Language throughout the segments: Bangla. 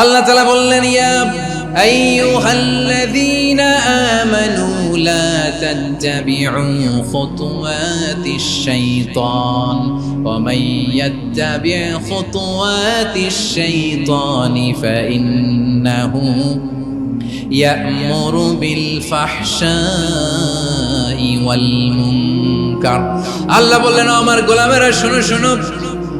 আল্লাহ তাআলা বললেন ইয়া আইয়ুহাল্লাযীনা আমানু লা তাত্তাবি'উ খুতুওয়াতিশ শাইতান ওয়া মান ইয়াত্তাবি' খুতুওয়াতিশ শাইতানি ফাইন্নাহু يأمر بالفحشاء والمنكر আল্লাহ বললেন "ও আমার গোলামেরা শোনো শোনো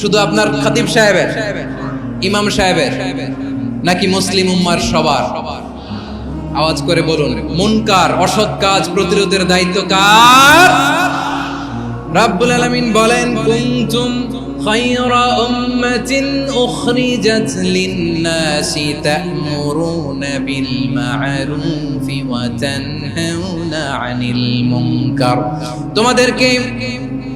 শুধু আপনার খাতিব সাহেবের, ইমাম সাহেবের, নাকি মুসলিম উম্মার সবার? আওয়াজ করে বলুন মুনকার অসৎ কাজ প্রতিরোধের দায়িত্ব কার? রাব্বুল আলামিন বলেন, কুনতুম খায়রা উম্মাতিন উখরিজাত লিন-নাসি তা'মুরুনা বিল মা'রুফি ওয়া তানহাউনা 'আনিল মুনকার। তোমাদেরকে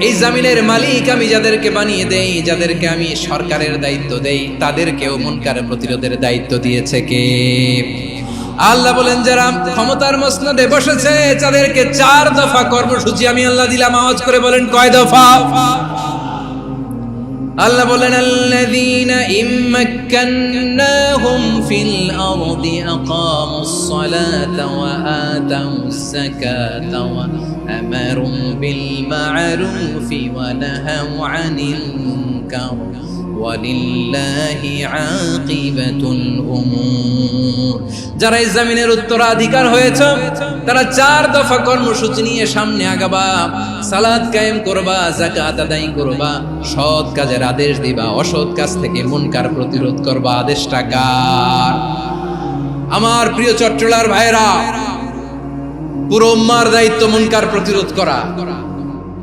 এই জামিনের মালিক আমি যাদেরকে বানিয়ে দেই, যাদেরকে আমি সরকারের দায়িত্ব দেই, তাদেরকেও মনকার প্রতিরোধের দায়িত্ব দিয়েছে কে? আল্লাহ বলেন, যারা ক্ষমতার মসনদে বসেছে, তাদেরকে চার দফা কর্মসূচি আমি আল্লাহ দিলাম। আওয়াজ করে বলেন, কয় দফা? আল্লাহ বলেন আল্লাযীনা ইম্মাক্কান্নাহুম ফিল আরদি আকামুস সালাতা ওয়া আতাউস যাকাতা ওয়া আমারু বিল মা'রুফি ওয়া নাহাউ আনিল মুনকার ওয়ালিল্লাহি আকিবাতুল উমুর যারা এই জমিনের উত্তরাধিকার হয়েছে, তারা চার দফা কর্মসূচি নিয়ে সামনে আগাবা। সালাদ কায়েম করবা জাকাত আদায় করবা, সৎ কাজের আদেশ দিবা, অসৎ কাজ থেকে মুনকার প্রতিরোধ করবা। আদেশটা কার? আমার প্রিয় চট্টলার ভাইরা পুরো উম্মার দায়িত্ব মুনকার প্রতিরোধ করা।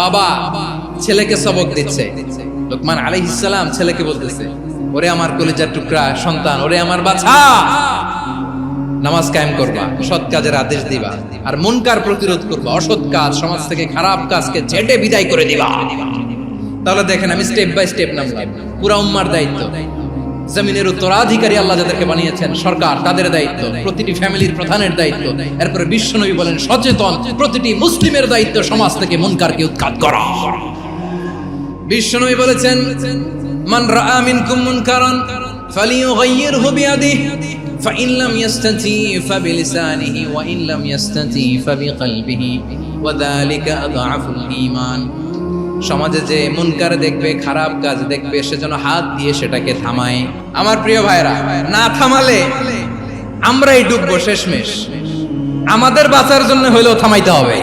বাবা ছেলেকে সবক দিচ্ছে। লোকমান আলাইহিস সালাম ছেলেকে বলতেছে, ওরে আমার কলিজার টুকরা সন্তান, ওরে আমার বাছা, নামাজ কায়েম করবা, সৎ কাজের আদেশ দিবা, আর মনকার প্রতিরোধ করবা, অসৎ কাজ, সমাজ থেকে খারাপ কাজকে ঝেটে বিদায় করে দিবা। তাহলে দেখেন আমি স্টেপ বাই স্টেপ নামলাম, পুরা উম্মার দায়িত্ব। জমিনের উত্তরাধিকারী আল্লাহ যাদেরকে বানিয়েছেন সরকার তাদের দায়িত্ব প্রতিটি ফ্যামিলির প্রধানের দায়িত্ব এরপরে বিশ্বনবী বলেন সচেতন প্রতিটি মুসলিমের দায়িত্ব সমাজ থেকে মুনকারকে উৎখাত করা বিশ্বনবী বলেছেন মান রাআ মিনকুম মুনকারান ফালিয়ুগাইয়িরহু বিয়াদিহি فإن لم يستطع فبلسانه وإن لم يستطع فبقلبه وذلك أضعف الإيمان সমাজে যে মুনকার দেখবে, খারাপ কাজ দেখবে, সে যেন হাত দিয়ে সেটাকে থামায়। আমার প্রিয় ভাইরা না থামালে আমরাই ডুববো শেষমেশ। আমাদের বাঁচার জন্য হলেও থামাইতে হবে।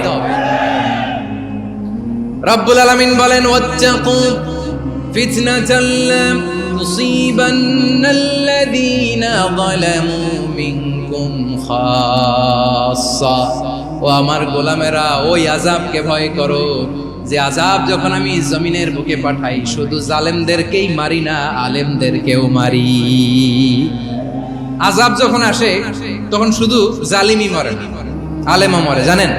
রব্বুল আলামিন বলেন, ওয়াত্তাকু ফিতনাতাল লা তুসিবান্নাল্লাযীনা যালামু মিনকুম খাসসা। ও আমার গোলামেরা, ওই আযাবকে ভয় করো। যে আযাব যখন আমি জমিনের বুকে পাঠাই, শুধু জালেমদেরকেই মারি না, আলেমদেরকেও মারি। আযাব যখন আসে, তখন শুধু জালিমই মরে আলেমও মরে, জানেন?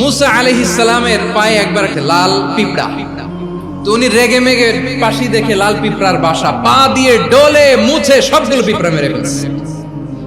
মুসা আলাইহিস সালামের পায়ে একবার লাল পিঁপড়া। তো উনি রেগে মেগে পাশি দেখে লাল পিঁপড়ার বাসা, পা দিয়ে ডলে, মুছে সবগুলো পিঁপড়া মেরে ফেলছে।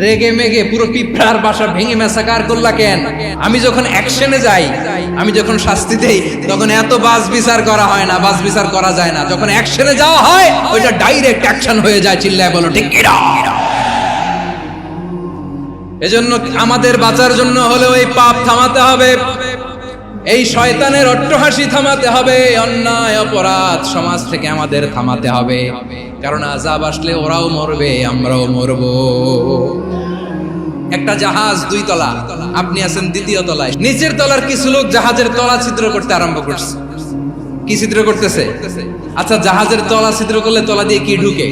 রেগে মেগে পুরো পিঁপড়ার বাসা ভেঙে মেসাকার করলা কেন? আমি যখন অ্যাকশনে যাই, আমি যখন শাস্তি দেই, তখন এত বাস বিচার করা হয় না, বাস বিচার করা যায় না। যখন অ্যাকশনে যাওয়া হয়, ওইটা ডাইরেক্ট অ্যাকশন হয়ে যায়, চিল্লায় বলো, ঠিক কিরা এজন্য আমাদের বাঁচার জন্য হলেও এই পাপ থামাতে হবে। এই শয়তানের অট্টহাসি থামাতে হবে, অন্যায় অপরাধ সমাজ থেকে আমাদের থামাতে হবে। কারণ আজাব আসলে ওরাও মরবে, আমরাও মরব। একটা জাহাজ দুই তলা, আপনি আছেন দ্বিতীয় তলায়। নিচের তলার কিছু লোক জাহাজের তলা ছিদ্র করতে আরম্ভ করছে। কি ছিদ্র করতেছে? আচ্ছা জাহাজের তলা ছিদ্র করলে তলা দিয়ে কি ঢুকে?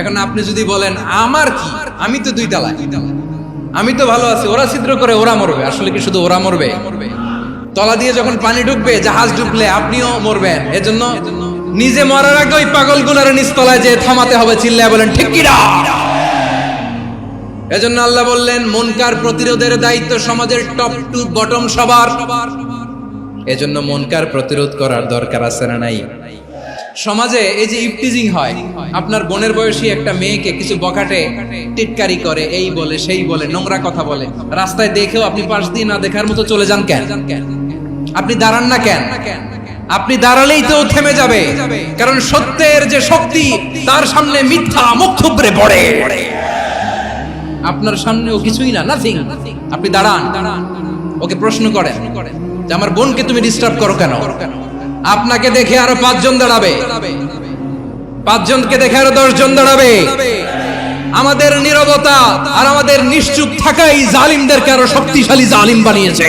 এখন আপনি যদি বলেন, আমার কি? আমি তো দুই তলায়। আমি তো ভালো আছি, ওরা ছিদ্র করে, ওরা মরবে। আসলে কি শুধু ওরা মরবে মরবে? তলা দিয়ে যখন পানি ঢুকবে, জাহাজ ঢুকলে আপনিও মরবেন। এজন্য নিজে মরার আগে ওই পাগলগুলোর নিচতলায় যে থামাতে হবে, চিল্লায় বলেন, ঠিক কিনা এজন্য আল্লাহ বললেন মনকার প্রতিরোধের দায়িত্ব সমাজের টপ টু বটম সবার। এজন্য মনকার প্রতিরোধ করার দরকার আছে না নাই? সমাজে এই যে ইফটিজিং হয়, আপনার বোনের বয়সী একটা মেয়েকে কিছু বকাটে টিটকারি করে, এই বলে, সেই বলে, নোংরা কথা বলে, রাস্তায় দেখেও আপনি পাশ দিয়ে না দেখার মতো চলে যান কেন? আপনি দাঁড়ান না কেন? আপনি দাঁড়ালেই তো থেমে যাবে। কারণ সত্যের যে শক্তি, তার সামনে মিথ্যা মুখ থুবড়ে পড়ে। আপনার সামনে কিছুই না নাথিং আপনি দাঁড়ান। ওকে প্রশ্ন করেন যে আমার বোনকে তুমি ডিস্টার্ব করো কেন? আপনাকে দেখে আরও পাঁচজন দাঁড়াবে। পাঁচজনকে দেখে আরও দশজন দাঁড়াবে। আমাদের নীরবতা আর আমাদের নিশ্চুপ থাকাই জালিমদেরকে আরও শক্তিশালী জালিম বানিয়েছে।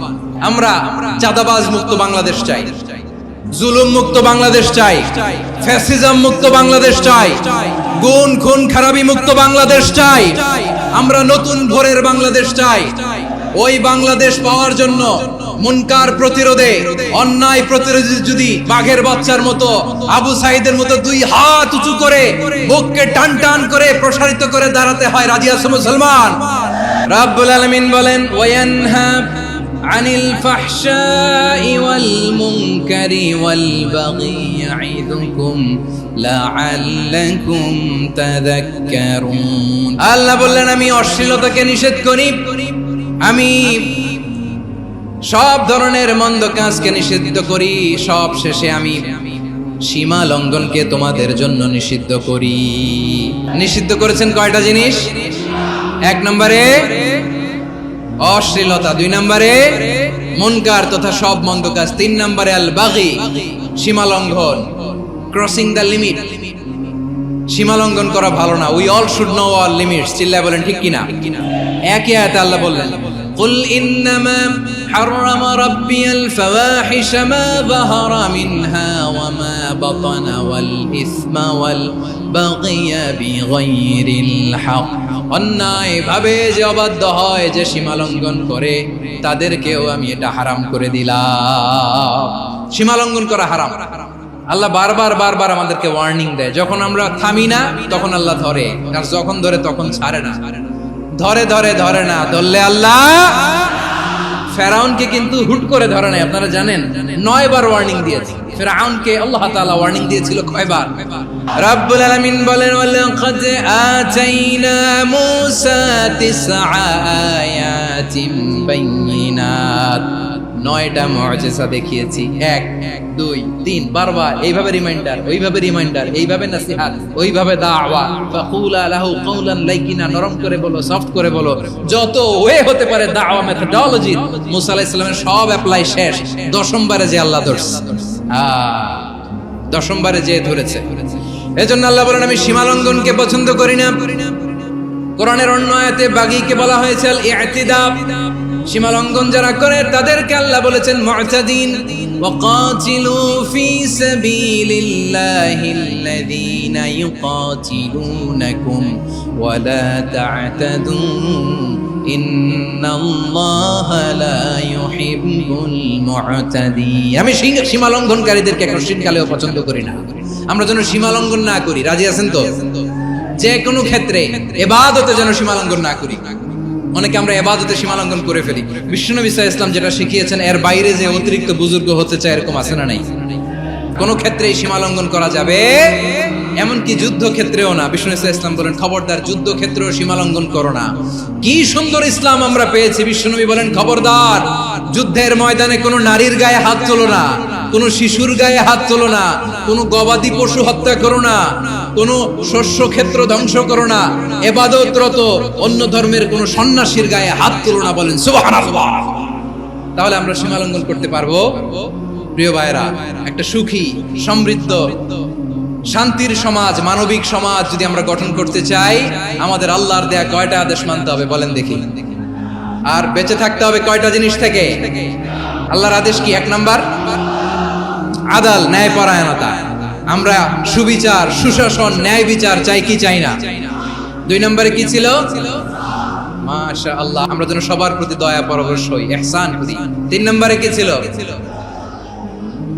আমরা চাঁদাবাজ মুক্ত বাংলাদেশ চাই। জুলুম মুক্ত বাংলাদেশ চাই। ফ্যাসিজম মুক্ত বাংলাদেশ চাই। গুণ, খুন, খারাপি মুক্ত বাংলাদেশ চাই। আমরা নতুন ভোরের বাংলাদেশ চাই। ওই বাংলাদেশ পাওয়ার জন্য মুনকার প্রতিরোধে, অন্যায় প্রতিরোধে যদি বাঘের বাচ্চার মতো, আবু সাইদের মতো দুই হাত উঁচু করে, বুককে টান টান করে প্রসারিত করে দাঁড়াতে হয় রাজি আছে মুসলমান। রাব্বুল আলামিন বলেন ওয়ানহা عن الفحشاء والمنكر والبغي يعظكم لعلكم تذكرون আল্লাহ বললেন আমি অশ্লীলতাকে নিষেধ করি আমি সব ধরনের মন্দ কাজকে নিষিদ্ধ করি সব শেষে আমি সীমা লঙ্ঘনকে তোমাদের জন্য নিষিদ্ধ করি নিষিদ্ধ করেছেন কয়টা জিনিস এক নম্বরে অশ্লীলতা দুই নম্বরে মনকার তথা সব মন্দ কাজ তিন নম্বরে আল বাগি সীমা লঙ্ঘন ক্রসিং দ্য লিমিট সীমা লঙ্ঘন করা ভালো না we all should know all limits চিল্লায় বলেন ঠিক কিনা একই আয়াতে আল্লাহ বললেন قل إنما حرم ربي الفواحش ما ظهر منها وما بطن والإثم والبغي বাকিয়া যে অবাধ্য হয়, যে করে, তাদেরকেও আমি এটা হারাম করে দিলাম। করা হারাম। আল্লাহ বারবার বারবার আমাদেরকে ওয়ার্নিং দেয়। যখন আমরা থামি না, তখন আল্লাহ ধরে। আর যখন ধরে, তখন ছাড়ে না। ধরে ধরে ধরে না। ধরলে আল্লাহ ফেরাউনকে কিন্তু হুট করে ধরে নাই। আপনারা জানেন? নয় বার ওয়ার্নিং দিয়েছে। ফেরাউনকে আল্লাহ তাআলা ওয়ার্নিং দিয়েছিল কয়বার? আলামিন বলেন আতাইনা মূসা তিসআ আয়াতিন নয়টা দেখিয়েছি। এক দুই তিন বারবার। এইভাবে রিমাইন্ডার ওইভাবে রিমাইন্ডার এইভাবে নাসিহাত ওইভাবে দাওয়া। ফাকুলা লাহু কাওলান লাইকিনা নরম করে বলো সফট করে বলো। যত ওয়ে হতে পারে দাওয়া মেথডোলজি মুসা আলাইহিস সব অ্যাপ্লাই শেষ। দশমবারে যে আল্লাহ আহ, দশমবারে যে ধরেছে এজন্য আল্লাহ বলেন আমি সীমালঙ্ঘনকে পছন্দ করি না কোরআনের অন্য আয়াতে বাগীকে বলা হয়েছে আল ইআতিদাব সীমালঙ্ঘন যারা করে তাদেরকে আল্লাহ বলেছেন মুআতাদিন وقاتلوا في سبيل الله الذين يقاتلونكم ولا تعتدوا إن الله لا يحب المعتدين আমি সীমা- সীমালঙ্ঘনকারীদেরকে কঠিনকালেও পছন্দ করি না আমরা যেন সীমালঙ্ঘন না করি রাজি আছেন তো যে কোনো ক্ষেত্রে এবাদতে যেন সীমালঙ্ঘন না করি অনেকে আমরা এবাদতে সীমালঙ্ঘন করে ফেলি বিষ্ণুনবী সাল্লাল্লাহু ইসলাম যেটা শিখিয়েছেন এর বাইরে যে অতিরিক্ত বুজুর্গ হতে চায় এরকম আছে না নাই কোন ক্ষেত্রে সীমালঙ্ঘন করা যাবে, এমনকি যুদ্ধ ক্ষেত্রেও না। বিষ্ণু ইসলাম বলেন, খবরদার যুদ্ধ ক্ষেত্রেও সীমালঙ্ঘন করো না। কি সুন্দর ইসলাম আমরা পেয়েছি বিশ্বনবী বলেন, খবরদার, যুদ্ধের ময়দানে কোনো নারীর গায়ে হাত তোলো না, কোনো শিশুর গায়ে হাত তোলো না, কোনো গবাদি পশু হত্যা করো না, কোনো শস্য ক্ষেত্র ধ্বংস করো না, এবাদতরত অন্য ধর্মের কোনো সন্ন্যাসীর গায়ে হাত তোলো না বলেন, সুবহানাল্লাহ। তাহলে আমরা সীমালঙ্ঘন করতে পারব? প্রিয় ভাইরা একটা সুখী, সমৃদ্ধ, শান্তির সমাজ, মানবিক সমাজ যদি আমরা গঠন করতে চাই, আমাদের আল্লাহর দেয়া কয়টা আদেশ মানতে হবে বলেন দেখি। আর বেঁচে থাকতে হবে কয়টা জিনিস থেকে? আল্লাহর আদেশ কি এক নাম্বার? আদাল, ন্যায়পরায়ণতা। আমরা সুবিচার, সুশাসন, ন্যায় বিচার চাই কি চাই না? দুই নম্বরে কি ছিল? মাশা আল্লাহ আমরা যেন সবার প্রতি দয়া পরবশ হই। এহসান করি। তিন নম্বরে কি ছিল?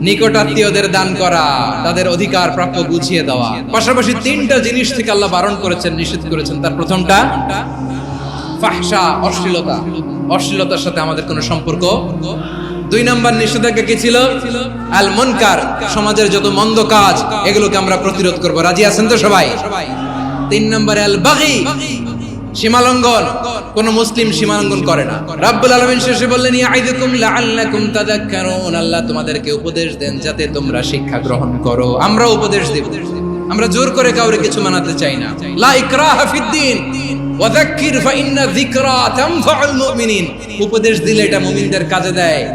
নিকটাত্মীয়দের দান করা, তাদের অধিকার প্রাপ্য বুঝিয়ে দেওয়া। পাশাপাশি তিনটা জিনিস থেকে আল্লাহ বারণ করেছেন, নিষেধ করেছেন। তার প্রথমটা ফাহসা অশ্লীলতা। অশ্লীলতার সাথে আমাদের কোনো সম্পর্ক? দুই নাম্বার নিষেধাজ্ঞা কি ছিল? আল মুনকার, সমাজের যত মন্দ কাজ, এগুলোকে আমরা প্রতিরোধ করব। রাজি আছেন তো সবাই? তিন নম্বরে আল বাগি। সীমালঙ্ঘন, কোন মুসলিম সীমালঙ্ঘন করে না। রাব্বুল আলামিন শেষে বললেন ইয়াইদুকুম লাআল্লাকুম তাযাক্কারুন। আল্লাহ তোমাদেরকে উপদেশ দেন যাতে তোমরা শিক্ষা গ্রহণ করো। আমরা উপদেশ দেব। আমরা জোর করে কাউরে কিছু মানাতে চাই না। লা ইকরাহা ফিদ্দিন ওয়াযাক্কির ফাইন্না যিকরা তানফাউল মুমিনিন। উপদেশ দিলে এটা মুমিনদের কাজে দেয়।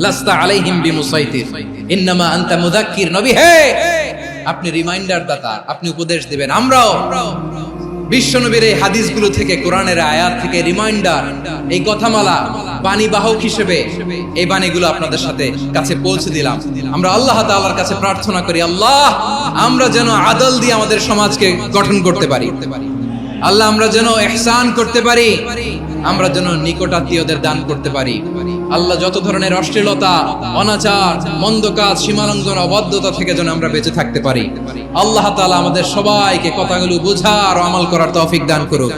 লাস্তা আলাইহিম বিমুসাইতির। ইন্নামা আনতা মুযাক্কির নবী। হে! আপনি রিমাইন্ডার দাতা, আপনি উপদেশ দিবেন। আমরাও বিশ্বনবীর এই হাদিসগুলো থেকে, কোরআনের আয়াত থেকে রিমাইন্ডার এই কথামালা বাণী বাহক হিসেবে এই বাণীগুলো আপনাদের সাথে কাছে পৌঁছে দিলাম। আমরা আল্লাহ তাআলার কাছে প্রার্থনা করি, আল্লাহ, আমরা যেন আদল দিয়ে আমাদের সমাজকে গঠন করতে পারি। আল্লাহ, আমরা যেন এহসান করতে পারি, আমরা যেন নিকটাত্মীয়দের দান করতে পারি। আল্লাহ যত ধরনের অশ্লীলতা, অনাচার, মন্দ কাজ, সীমালঙ্ঘন অবদ্ধতা থেকে যেন আমরা বেঁচে থাকতে পারি। আল্লাহ তালা আমাদের সবাইকে কথাগুলো বোঝার আমল করার তৌফিক দান করুক।